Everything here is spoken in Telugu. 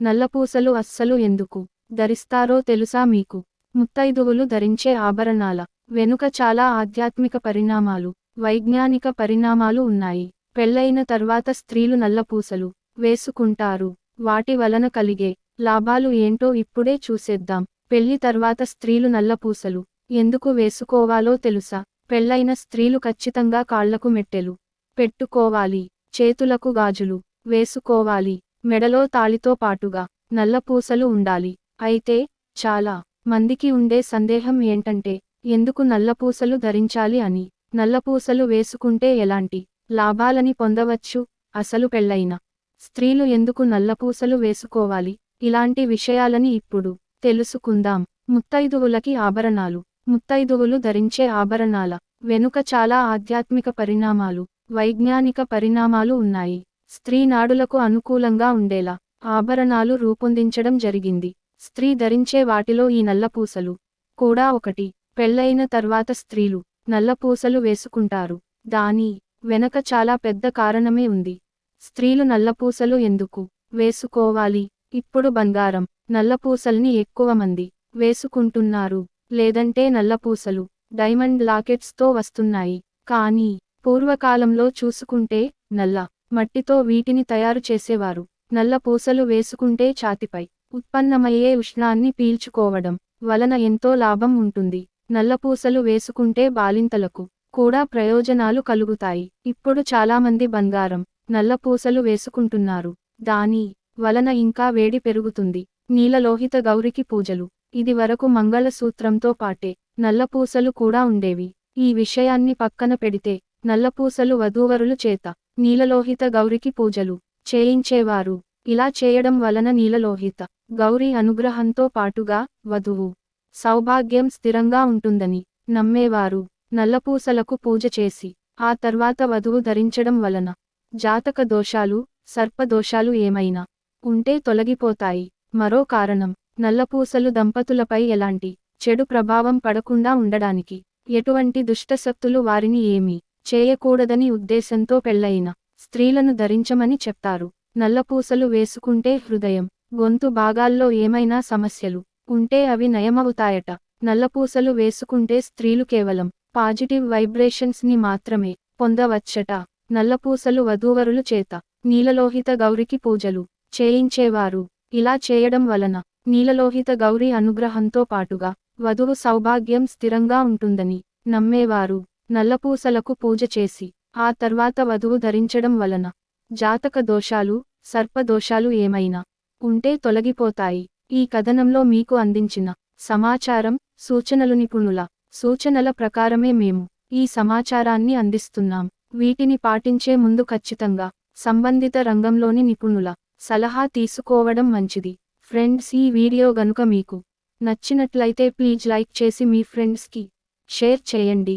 నల్లపూసలు అస్సలు ఎందుకు ధరిస్తారో తెలుసా మీకు? ముత్తైదువులు ధరించే ఆభరణాల వెనుక చాలా ఆధ్యాత్మిక పరిణామాలు వైజ్ఞానిక పరిణామాలు ఉన్నాయి. పెళ్ళైన తర్వాత స్త్రీలు నల్లపూసలు వేసుకుంటారు. వాటి వలన కలిగే లాభాలు ఏంటో ఇప్పుడే చూసేద్దాం. పెళ్ళి తర్వాత స్త్రీలు నల్లపూసలు ఎందుకు వేసుకోవాలో తెలుసా? పెళ్ళైన స్త్రీలు ఖచ్చితంగా కాళ్ళకు మెట్టెలు పెట్టుకోవాలి చేతులకు గాజులు వేసుకోవాలి మెడలో తాళితో పాటుగా నల్లపూసలు ఉండాలి. అయితే చాలా మందికి ఉండే సందేహం ఏంటంటే ఎందుకు నల్లపూసలు ధరించాలి అని? నల్లపూసలు వేసుకుంటే ఎలాంటి లాభాలని పొందవచ్చు? అసలు పెళ్ళైన స్త్రీలు ఎందుకు నల్లపూసలు వేసుకోవాలి? ఇలాంటి విషయాలని ఇప్పుడు తెలుసుకుందాం. ముత్తైదువులకి ఆభరణాలు. ముత్తైదువులు ధరించే ఆభరణాల వెనుక చాలా ఆధ్యాత్మిక పరిణామాలు వైజ్ఞానిక పరిణామాలు ఉన్నాయి. స్త్రీ నాడులకు అనుకూలంగా ఉండేలా ఆభరణాలు రూపొందించడం జరిగింది. స్త్రీ ధరించే వాటిలో ఈ నల్లపూసలు కూడా ఒకటి. పెళ్ళైన తర్వాత స్త్రీలు నల్లపూసలు వేసుకుంటారు. దాని వెనక చాలా పెద్ద కారణమే ఉంది. స్త్రీలు నల్లపూసలు ఎందుకు వేసుకోవాలి? ఇప్పుడు బంగారం నల్లపూసల్ని ఎక్కువ మంది వేసుకుంటున్నారు. లేదంటే నల్లపూసలు డైమండ్ లాకెట్స్తో వస్తున్నాయి. కానీ పూర్వకాలంలో చూసుకుంటే నల్ల మట్టితో వీటిని తయారు చేసేవారు. నల్ల పూసలు వేసుకుంటే ఛాతిపై ఉత్పన్నమయ్యే ఉష్ణాన్ని పీల్చుకోవడం వలన ఎంతో లాభం ఉంటుంది. నల్లపూసలు వేసుకుంటే బాలింతలకు కూడా ప్రయోజనాలు కలుగుతాయి. ఇప్పుడు చాలామంది బంగారం నల్లపూసలు వేసుకుంటున్నారు. దాని వలన ఇంకా వేడి పెరుగుతుంది. నీలలోహిత గౌరికి పూజలు. ఇది వరకు మంగళసూత్రంతో పాటే నల్లపూసలు కూడా ఉండేవి. ఈ విషయాన్ని పక్కన పెడితే నల్లపూసలు వధూవరులు చేత నీలలోహిత గౌరికి పూజలు చేయించేవారు. ఇలా చేయడం వలన నీలలోహిత గౌరీ అనుగ్రహంతో పాటుగా వధువు సౌభాగ్యం స్థిరంగా ఉంటుందని నమ్మేవారు. నల్లపూసలకు పూజ చేసి ఆ తర్వాత వధువు ధరించడం వలన జాతక దోషాలు సర్పదోషాలు ఏమైనా ఉంటే తొలగిపోతాయి. మరో కారణం నల్లపూసలు దంపతులపై ఎలాంటి చెడు ప్రభావం పడకుండా ఉండడానికి ఎటువంటి దుష్టశక్తులు వారిని ఏమీ చేయకూడదని ఉద్దేశంతో పెళ్ళయిన స్త్రీలను ధరించమని చెప్తారు. నల్లపూసలు వేసుకుంటే హృదయం గొంతు భాగాల్లో ఏమైనా సమస్యలు ఉంటే అవి నయమవుతాయట. నల్లపూసలు వేసుకుంటే స్త్రీలు కేవలం పాజిటివ్ వైబ్రేషన్స్ని మాత్రమే పొందవచ్చట. నల్లపూసలు వధూవరులు చేత నీలలోహిత గౌరికి పూజలు చేయించేవారు. ఇలా చేయడం వలన నీలలోహిత గౌరి అనుగ్రహంతో పాటుగా వధువు సౌభాగ్యం స్థిరంగా ఉంటుందని నమ్మేవారు. నల్లపూసలకు పూజ చేసి ఆ తర్వాత వధువు ధరించడం వలన జాతక దోషాలు సర్పదోషాలు ఏమైనా ఉంటే తొలగిపోతాయి. ఈ కథనంలో మీకు అందించిన సమాచారం సూచనలు నిపుణుల సూచనల ప్రకారమే మేము ఈ సమాచారాన్ని అందిస్తున్నాం. వీటిని పాటించే ముందు ఖచ్చితంగా సంబంధిత రంగంలోని నిపుణుల సలహా తీసుకోవడం మంచిది. ఫ్రెండ్స్ ఈ వీడియో గనుక మీకు నచ్చినట్లయితే ప్లీజ్ లైక్ చేసి మీ ఫ్రెండ్స్కి షేర్ చేయండి.